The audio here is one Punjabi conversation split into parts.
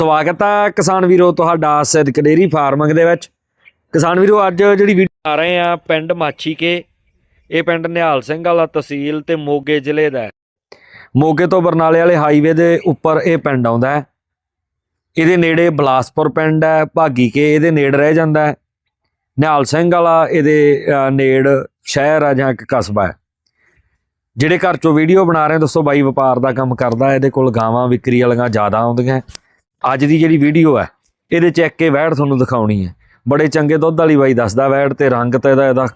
ਸਵਾਗਤ ਹੈ ਕਿਸਾਨ ਵੀਰੋ ਤੁਹਾਡਾ ਸਿਦਕ ਡੇਰੀ ਫਾਰਮਿੰਗ ਦੇ ਵਿੱਚ। ਕਿਸਾਨ ਵੀਰੋ, ਅੱਜ ਜਿਹੜੀ ਵੀਡੀਓ ਆ ਰਹੇ ਆ ਪਿੰਡ ਮਾਛੀ ਕੇ, ਇਹ ਪਿੰਡ ਨਿਹਾਲ ਸਿੰਘ ਵਾਲਾ ਤਹਿਸੀਲ ਤੇ ਮੋਗੇ ਜ਼ਿਲ੍ਹੇ ਦਾ ਹੈ। ਮੋਗੇ ਤੋਂ ਬਰਨਾਲੇ ਵਾਲੇ ਹਾਈਵੇ ਦੇ ਉੱਪਰ ਇਹ ਪਿੰਡ ਆਉਂਦਾ ਹੈ। ਇਹਦੇ ਨੇੜੇ ਬਲਾਸਪੁਰ ਪਿੰਡ ਹੈ, ਭਾਗੀ ਕੇ ਇਹਦੇ ਨੇੜ ਰਹਿ ਜਾਂਦਾ ਹੈ। ਨਿਹਾਲ ਸਿੰਘ ਵਾਲਾ ਇਹਦੇ ਨੇੜ ਸ਼ਹਿਰ ਆ ਜਾਂ ਇੱਕ ਕਸਬਾ ਹੈ। ਜਿਹੜੇ ਘਰ ਚੋਂ ਵੀਡੀਓ ਬਣਾ ਰਹੇ ਦੱਸੋ ਬਾਈ ਵਪਾਰ ਦਾ ਕੰਮ ਕਰਦਾ ਇਹਦੇ ਕੋਲ ਗਾਵਾਂ ਵਿਕਰੀ ਵਾਲੀਆਂ ਜ਼ਿਆਦਾ ਆਉਂਦੀਆਂ ਅੱਜ ਦੀ ਜਿਹੜੀ ਵੀਡੀਓ ਹੈ, ਇਹਦੇ ਚ ਇੱਕ ਇਹ ਵੈੜ ਤੁਹਾਨੂੰ ਦਿਖਾਉਣੀ ਹੈ। ਬੜੇ ਚੰਗੇ ਦੁੱਧ ਵਾਲੀ ਬਾਈ ਦੱਸਦਾ ਵੈੜ ਤੇ ਰੰਗ ਤਾਂ ਇਹਦਾ ਇਹਦਾ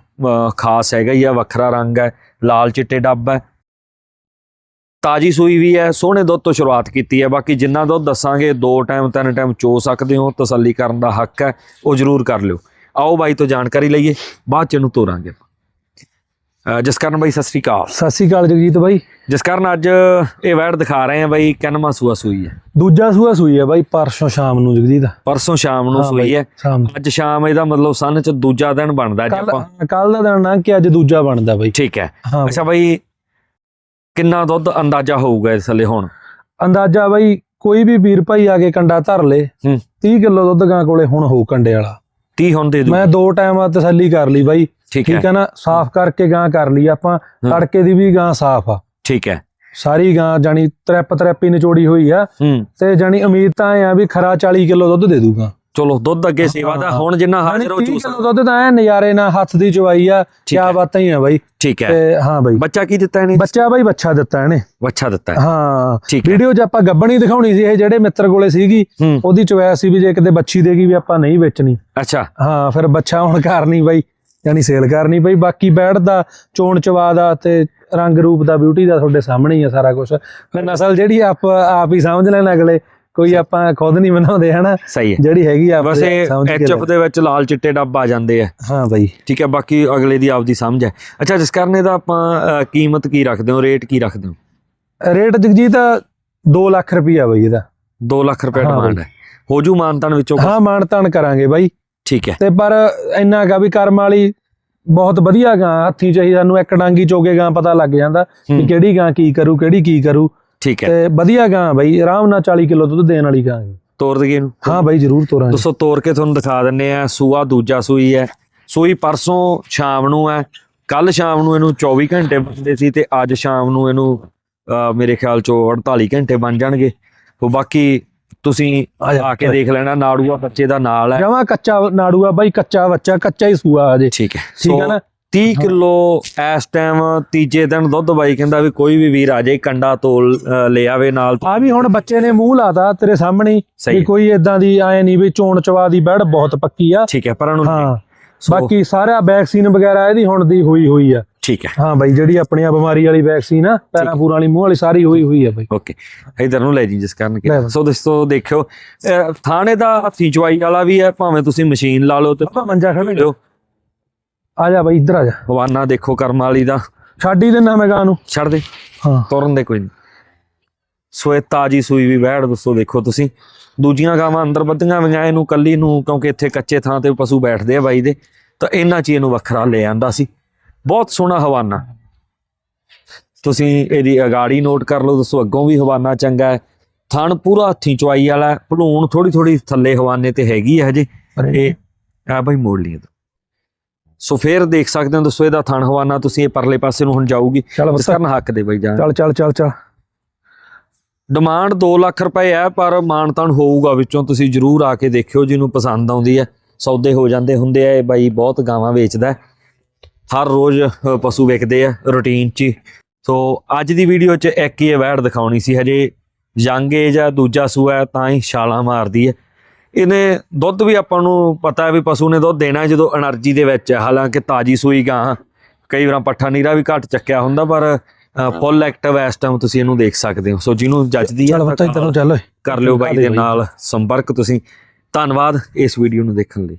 ਖਾਸ ਹੈਗਾ ਹੀ ਆ, ਵੱਖਰਾ ਰੰਗ ਹੈ, ਲਾਲ ਚਿੱਟੇ ਡੱਬ ਹੈ। ਤਾਜੀ ਸੂਈ ਵੀ ਹੈ, ਸੋਹਣੇ ਦੁੱਧ ਤੋਂ ਸ਼ੁਰੂਆਤ ਕੀਤੀ ਹੈ। ਬਾਕੀ ਜਿੰਨਾ ਦੁੱਧ ਦੱਸਾਂਗੇ, ਦੋ ਟਾਈਮ, ਤਿੰਨ ਟਾਈਮ ਚੋ ਸਕਦੇ ਹੋ, ਤਸੱਲੀ ਕਰਨ ਦਾ ਹੱਕ ਹੈ, ਉਹ ਜ਼ਰੂਰ ਕਰ ਲਿਓ। ਆਓ ਬਾਈ ਤੋਂ ਜਾਣਕਾਰੀ ਲਈਏ, ਬਾਅਦ ਚ ਇਹਨੂੰ ਤੋਰਾਂਗੇ ਅਹ, ਜਿਸ ਕਾਰਨ ਬਾਈ ਸਤਿ ਸ੍ਰੀ ਅਕਾਲ। ਸਤਿ ਸ਼੍ਰੀ ਅਕਾਲ ਜਗਜੀਤ ਬਾਈ। ਜਿਸ ਕਾਰਨ ਅੱਜ ਇਹ ਵੈੜ ਦਿਖਾ ਰਹੇ ਆ ਬਾਈ ਕਿੰਨਵਾਂ ਸੂਆ ਸੂਈ ਹੈ? ਦੂਜਾ ਸੂਆ ਸੂਈ ਹੈ ਬਾਈ ਪਰਸੋਂ ਸ਼ਾਮ ਨੂੰ ਜਗਜੀਤ। ਪਰਸੋਂ ਸ਼ਾਮ ਨੂੰ ਸੂਈ ਹੈ। ਅੱਜ ਸ਼ਾਮ ਇਹਦਾ ਮਤਲਬ ਸਨ ਚ ਦੂਜਾ ਦਿਨ ਬਣਦਾ ਅੱਜ ਆਪਾਂ। ਕੱਲ ਦਾ ਦਿਨ ਨਾ ਕਿ ਅੱਜ ਦੂਜਾ ਬਣਦਾ ਬਾਈ। ਠੀਕ ਹੈ। ਅੱਛਾ ਬਾਈ ਕਿੰਨਾ ਦੁੱਧ ਅੰਦਾਜ਼ਾ ਹੋਊਗਾ ਇਸ ਥੱਲੇ ਹੁਣ? ਅੰਦਾਜ਼ਾ ਬਾਈ ਕੋਈ ਵੀ ਵੀਰ ਭਾਈ ਆ ਕੇ ਕੰਡਾ ਧਰ ਲੇ ਹੂੰ। 30 ਕਿਲੋ ਦੁੱਧ ਗਾਂ ਕੋਲੇ ਹੁਣ ਹੋਊ ਕੰਡੇ ਵਾਲਾ। 30 ਹੁਣ ਦੇ ਦੂ ਮੈਂ ਦੋ ਟਾਈਮ ਤਸੱਲੀ ਕਰ ਲਈ ਬਾਈ। ਠੀਕ ਹੈ। ਨਾ? ਸਾਫ਼ ਕਰਕੇ ਗਾਂ ਕਰ ਲਈ ਆਪਾਂ। ਤੜਕੇ ਦੀ ਵੀ ਗਾਂ ਸਾਫ਼ ਆ। ਠੀਕ ਹੈ। ਸਾਰੀ ਗਾਂ ਜਾਨੀ ਤਰਪ ਤਰਪੀ ਨਿਚੋੜੀ ਹੋਈ ਆ। ਤੇ ਜਾਨੀ ਉਮੀਦ ਤਾਂ ਆ ਵੀ ਖਰਾ 40 ਕਿਲੋ ਦੁੱਧ ਦੇ ਦੂਗਾ ਚਲੋ ਦੁੱਧ ਅੱਗੇ ਸੇਵਾ ਦਾ। ਹੁਣ ਜਿੰਨਾ ਹਾਜ਼ਰ ਹੋ 30 ਚੂਸ ਕਿਲੋ ਦੁੱਧ ਤਾਂ ਐ ਨਜ਼ਾਰੇ ਨਾਲ ਹੱਥ ਦੀ ਚਵਾਈ ਆ ਹੈ। ਬਾਤਾਂ ਹੀ ਆ ਬਾਈ। ਠੀਕ ਹੈ। ਤੇ ਹਾਂ ਬਾਈ। ਬੱਚਾ ਕੀ ਦਿੱਤਾ ਇਹਨੇ? ਬੱਚਾ ਬਾਈ ਬੱਚਾ ਦਿੱਤਾ ਇਹਨੇ। ਬੱਚਾ ਦਿੱਤਾ ਹੈ ਠੀਕ ਹੈ। ਵੀਡੀਓ 'ਚ ਆਪਾਂ ਗੱਬਣੀ ਦਿਖਾਉਣੀ ਸੀ ਇਹ ਜਿਹੜੇ ਮਿੱਤਰ ਕੋਲੇ ਸੀਗੀ ਉਹਦੀ ਚੁਆਇਸ ਸੀ ਵੀ ਜੇ ਕਿਤੇ ਬੱਚੀ ਦੇਗੀ ਵੀ ਆਪਾਂ ਨਹੀਂ ਵੇਚਣੀ। ਅੱਛਾ। ਹਾਂ ਫਿਰ ਬੱਚਾ ਹੁਣ ਕਰਨੀ ਬਾਈ ਯਾਨੀ ਸੇਲ ਕਰਨੀ ਬਾਈ। ਬਾਕੀ ਬੈੜ ਦਾ ਚੋਣ ਚਵਾ ਦਾ ਤੇ ਰੰਗ ਰੂਪ ਦਾ ਬਿਊਟੀ ਦਾ ਤੁਹਾਡੇ ਸਾਹਮਣੇ ਹੀ ਆ ਸਾਰਾ ਕੁਝ ਫਿਰ ਨਸਲ ਜਿਹੜੀ ਆਪ ਆਪ ਹੀ ਸਮਝ ਲੈਣ ਅਗਲੇ। ਕੋਈ ਆਪਾਂ ਖੁਦ ਨਹੀਂ ਬਣਾਉਂਦੇ ਹਨਾ? ਸਹੀ ਹੈ। ਜਿਹੜੀ ਹੈਗੀ ਆ ਵੈਸੇ ਐਚਐਫ ਦੇ ਵਿੱਚ ਲਾਲ ਚਿੱਟੇ ਡੱਬ ਆ ਜਾਂਦੇ ਆ। ਹਾਂ ਬਾਈ। ਠੀਕ ਹੈ ਬਾਕੀ ਅਗਲੇ ਦੀ ਆਪਦੀ ਸਮਝ ਹੈ। ਅੱਛਾ ਜਿਸ ਕਾਰਨ ਇਹਦਾ ਆਪਾਂ ਕੀਮਤ ਕੀ ਰੱਖਦੇ ਹੋ? ਰੇਟ ਕੀ ਰੱਖਦੇ ਹੋ? ਰੇਟ ਜਗਜੀਤ 2 ਲੱਖ ਰੁਪਈਆ ਬਾਈ ਇਹਦਾ। 2 ਲੱਖ ਰੁਪਏ ਡਿਮਾਂਡ ਹੈ। ਹੋ ਜੂ ਮਾਨਤਨ ਵਿੱਚੋਂ? ਹਾਂ ਮਾਣ ਤਾਣ ਕਰਾਂਗੇ ਬਾਈ। ਠੀਕ ਹੈ। ਤੇ ਪਰ ਇੰਨਾ ਗਾ ਵੀ ਕਰਮ ਵਾਲੀ ਬਹੁਤ ਵਧੀਆ ਗਾਂ ਹੱਥੀ ਚਾਹੀ ਸਾਨੂੰ ਇੱਕ ਡਾਂਗੀ ਚੋਕੇ ਗਾਂ ਪਤਾ ਲੱਗ ਜਾਂਦਾ ਕਿ ਕਿਹੜੀ ਗਾਂ ਕੀ ਕਰੂ ਕਿਹੜੀ ਕੀ ਕਰੂ। ਠੀਕ ਹੈ। ਤੇ ਵਧੀਆ ਗਾਂ ਬਾਈ ਆਰਾਮ ਨਾਲ 40 ਕਿਲੋ ਦੁੱਧ ਦੇਣ ਵਾਲੀ ਗਾਂ ਹੈ। ਤੋਰ ਦਈਏ ਇਹਨੂੰ। ਹਾਂ ਬਾਈ ਜ਼ਰੂਰ ਤੋਰਾਂਗੇ। ਦੋਸਤੋ ਤੋਰ ਕੇ ਤੁਹਾਨੂੰ ਦਿਖਾ ਦਿੰਨੇ ਆ। ਸੂਆ ਦੂਜਾ ਸੂਈ ਹੈ। ਸੂਈ ਪਰਸੋਂ ਸ਼ਾਮ ਨੂੰ ਹੈ। ਕੱਲ ਸ਼ਾਮ ਨੂੰ ਇਹਨੂੰ 24 ਘੰਟੇ ਬੰਦੇ ਸੀ ਤੇ ਅੱਜ ਸ਼ਾਮ ਨੂੰ ਇਹਨੂੰ ਮੇਰੇ ਖਿਆਲ ਚੋਂ 48 ਘੰਟੇ ਬਣ ਜਾਣਗੇ। ਉਹ ਬਾਕੀ ਤੁਸੀਂ ਆ ਕੇ ਦੇਖ ਲੈਣਾ ਨਾੜੂਆ ਬੱਚੇ ਦਾ ਨਾਲ ਹੈ। ਜਮਾ ਕੱਚਾ ਨਾੜੂਆ ਬਾਈ ਕੱਚਾ ਬੱਚਾ ਕੱਚਾ ਹੀ ਸੂਆ ਅਜੇ ਠੀਕ ਹੈ। ਠੀਕ ਹੈ ਨਾ? 30 ਕਿਲੋ ਇਸ ਟਾਈਮ ਤੀਜੇ ਦਿਨ ਦੁੱਧ ਬਾਈ ਕਹਿੰਦਾ ਵੀ ਕੋਈ ਵੀ ਵੀਰ ਆ ਜਾਏ ਕੰਡਾ ਤੋਲ ਲੈ ਆਵੇ ਨਾਲ। ਆ ਵੀ ਹੁਣ ਬੱਚੇ ਨੇ ਮੂੰਹ ਲਾਤਾ ਤੇਰੇ ਸਾਹਮਣੇ ਵੀ। ਕੋਈ ਇਦਾਂ ਦੀ ਆਏ ਨਹੀਂ ਵੀ ਚੋਣ ਚਵਾ ਦੀ ਬੈੜ ਬਹੁਤ ਪੱਕੀ ਆ। ਠੀਕ ਹੈ ਪਰ ਉਹਨੂੰ ਹਾਂ ਬਾਕੀ ਸਾਰਾ ਵੈਕਸੀਨ ਵਗੈਰਾ ਇਹਦੀ ਹੁਣ ਦੀ ਹੋਈ ਹੋਈ ਆ। ਠੀਕ ਹੈ। ਹਾਂ ਬਾਈ ਜਿਹੜੀ ਆਪਣੀ ਆ ਬਿਮਾਰੀ ਵਾਲੀ ਵੈਕਸੀਨ ਆ ਪੈਰਾਂ ਪੂਰਾਂ ਵਾਲੀ ਮੂੰਹ ਵਾਲੀ ਸਾਰੀ ਹੋਈ ਹੋਈ ਆ ਬਾਈ। ਓਕੇ ਇਧਰ ਨੂੰ ਲੈ ਜੀ ਜਿਸ ਕਾਰਨ ਕਿ। ਸੋ ਦੋਸਤੋ ਦੇਖਿਓ ਥਾਣੇ ਦਾ ਹੱਥੀ ਚਵਾਈ ਵਾਲਾ ਵੀ ਹੈ ਭਾਵੇਂ ਤੁਸੀਂ ਮਸ਼ੀਨ ਲਾ ਲਓ ਤੇ ਮੰਜਾ ਖੜੇ ਲਿਓ। ਆ ਜਾ ਬਾਈ ਇੱਧਰ ਆ ਜਾ। ਹਵਾਨਾ ਦੇਖੋ ਕਰਮ ਵਾਲੀ ਦਾ। ਛੱਡ ਹੀ ਦਿੰਨਾ ਮੈਂ ਗਾਂ ਨੂੰ। ਛੱਡ ਦੇ। ਹਾਂ। ਤੁਰਨ ਦੇ ਕੋਈ ਨਹੀਂ। ਸੋ ਇਹ ਤਾਜੀ ਸੂਈ ਵੀ ਵਹਿੜ ਦੋਸਤੋ ਦੇਖੋ ਤੁਸੀਂ। ਦੂਜੀਆਂ ਗਾਵਾਂ ਅੰਦਰ ਬੱਧੀਆਂ ਹੋਈਆਂ ਇਹਨੂੰ ਕੱਲੀ ਨੂੰ ਕਿਉਂਕਿ ਇੱਥੇ ਕੱਚੇ ਥਾਂ ਤੇ ਪਸ਼ੂ ਬੈਠਦੇ ਆ ਬਾਈ ਦੇ ਤਾਂ ਇਹਨਾਂ ਚ ਇਹਨੂੰ ਵੱਖਰਾ ਲੈ ਆਂਦਾ ਸੀ। ਬਹੁਤ ਸੋਹਣਾ ਹਵਾਨਾ। ਤੁਸੀਂ ਇਹਦੀ ਅਗਾੜੀ ਨੋਟ ਕਰ ਲਓ ਦੋਸਤੋ ਅੱਗੋਂ ਵੀ ਹਵਾਨਾ ਚੰਗਾ ਹੈ। ਥਣ ਪੂਰਾ ਹੱਥੀ ਚਵਾਈ ਵਾਲਾ ਭਲੂਣ ਥੋੜੀ ਥੋੜੀ ਥੱਲੇ ਹਵਾਨੇ ਤੇ ਹੈਗੀ ਹੈ ਹਜੇ। ਇਹ ਆ ਬਾਈ ਮੋੜ ਲਈ। ਸੋ ਫੇਰ ਦੇਖ ਸਕਦੇ ਹੋ ਦੋਸਤੋ ਇਹਦਾ ਥਣ ਹਵਾਨਾ ਤੁਸੀਂ ਇਹ ਪਰਲੇ ਪਾਸੇ ਨੂੰ ਹੁਣ ਜਾਊਗੀ। ਇਸ ਕਰਨ ਹੱਕ ਦੇ ਬਾਈ ਜਾਨ। ਚੱਲ ਚੱਲ ਚੱਲ ਚੱਲ। ਡਿਮਾਂਡ 2 ਲੱਖ ਰੁਪਏ ਹੈ ਪਰ ਮਾਨਤਾਨ ਹੋਊਗਾ ਵਿੱਚੋਂ। ਤੁਸੀਂ ਜਰੂਰ ਆ ਕੇ ਦੇਖਿਓ ਜਿਹਨੂੰ ਪਸੰਦ ਆਉਂਦੀ ਹੈ। ਸੌਦੇ ਹੋ ਜਾਂਦੇ ਹੁੰਦੇ ਆ ਇਹ ਬਾਈ ਬਹੁਤ ਗਾਵਾਂ ਵੇਚਦਾ। ਹਰ ਰੋਜ਼ ਪਸ਼ੂ ਵਿਕਦੇ ਆ ਰੂਟੀਨ 'ਚ। ਸੋ ਅੱਜ ਦੀ ਵੀਡੀਓ 'ਚ ਇੱਕ ਹੀ ਵੈੜ ਦਿਖਾਉਣੀ ਸੀ। ਹਜੇ ਯੰਗ ਏਜ ਆ ਦੂਜਾ ਸੂਆ ਤਾਂ ਹੀ ਛਾਲਾਂ ਮਾਰਦੀ ਹੈ। ਇਹਨੇ ਦੁੱਧ ਵੀ ਆਪਾਂ ਨੂੰ ਪਤਾ ਹੈ ਵੀ ਪਸ਼ੂ ਨੇ ਦੁੱਧ ਦੇਣਾ ਜਦੋਂ એનર્ਜੀ ਦੇ ਵਿੱਚ ਹੈ। ਹਾਲਾਂਕਿ ਤਾਜੀ ਸੂਈ ਗਾਂ ਕਈ ਵਾਰਾਂ ਪੱਠਾ ਨੀਰਾ ਵੀ ਘੱਟ ਚੱਕਿਆ ਹੁੰਦਾ ਪਰ ਫੁੱਲ ਐਕਟਿਵ ਇਸ ਟਾਈਮ ਤੁਸੀਂ ਇਹਨੂੰ ਦੇਖ ਸਕਦੇ ਹੋ। ਸੋ ਜਿਹਨੂੰ ਜੱਜਦੀ ਹੈ ਕਰ ਲਿਓ ਬਾਈ ਦੇ ਨਾਲ ਸੰਪਰਕ ਤੁਸੀਂ। ਧੰਨਵਾਦ ਇਸ ਵੀਡੀਓ ਨੂੰ ਦੇਖਣ ਲਈ।